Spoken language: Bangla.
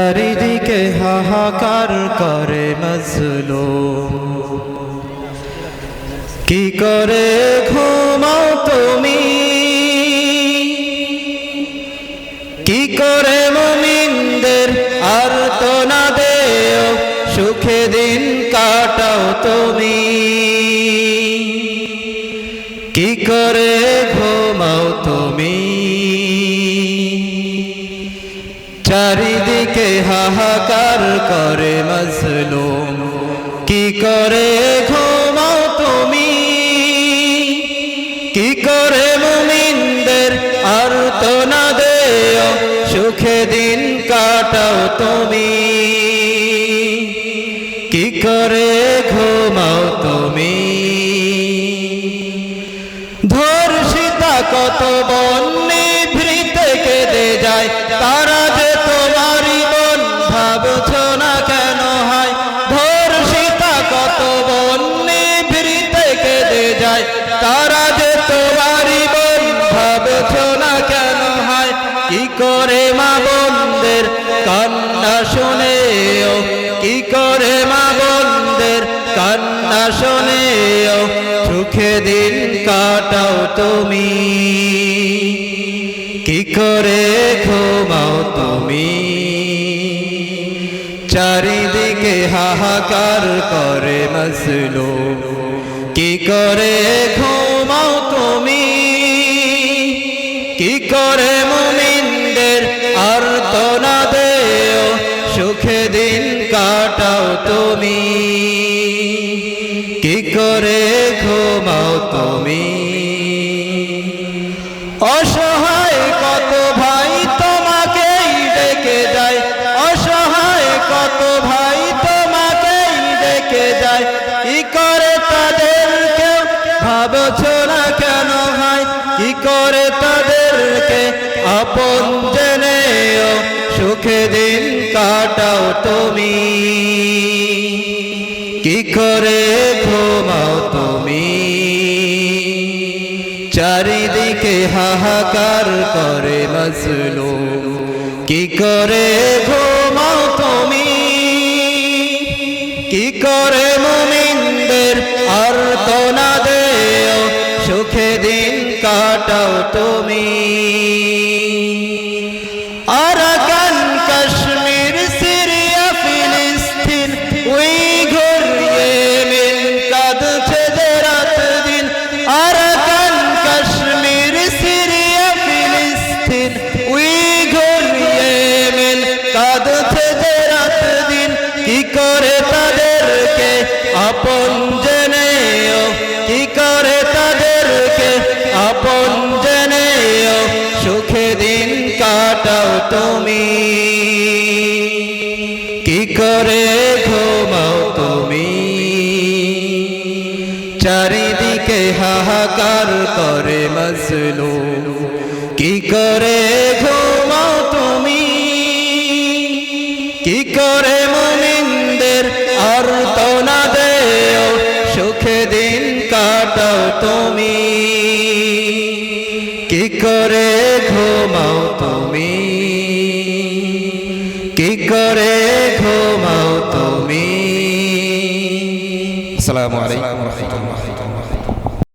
চারিদিকে হাহাকার করে মজলো কি করে ঘুমাও তুমি? কি করে মমিনদের আর তো না দেও সুখে দিন কাটাও তুমি? কি করে ঘুমাও তুমি? চারিদিকে হাহাকার করে মজলুম। কি করে ঘুমাও তুমি? কি করে মুমিনদের আর তো না দেও? সুখে দিন কাটাও তুমি। কি করে ঘুমাও তুমি? ধর্ষিতা কত বন্যে করে মা বোনদের কান্না শুনেও? কি করে মা বোনদের কান্না শুনেও? সুখে দিন কাটাও তুমি। কি করে ঘুমাও তুমি? চারিদিকে হাহাকার করে মসলো কি করে ঘুমাও মুমিনদের আর তো না দেও সুখে দিন কাটাও তুমি। কি করে ঘুমাও তুমি? অসহায় দিন কাটাও তুমি। কি করে ঘুমাও তুমি? চারিদিকে হাহাকার করে মজলু কি করে ঘুমাও তুমি? কি করে মুমিনদের আর তো না দেও? সুখে দিন কাটাও তুমি। কি করে তাদেরকে আপন জেনেও? কি করে তাদেরকে আপন জেনেও? সুখে দিন কাটাও তুমি। কি করে ঘুমাও তুমি? চারিদিকে হাহাকার করে মজলু কি করে ঘুমাও তুমি? কি করে মুমিনদের তুমি। কি করে ঘুমাও তুমি? কি করে ঘুমাও তুমি? আসসালামু আলাইকুম। রাহমাতুল্লাহ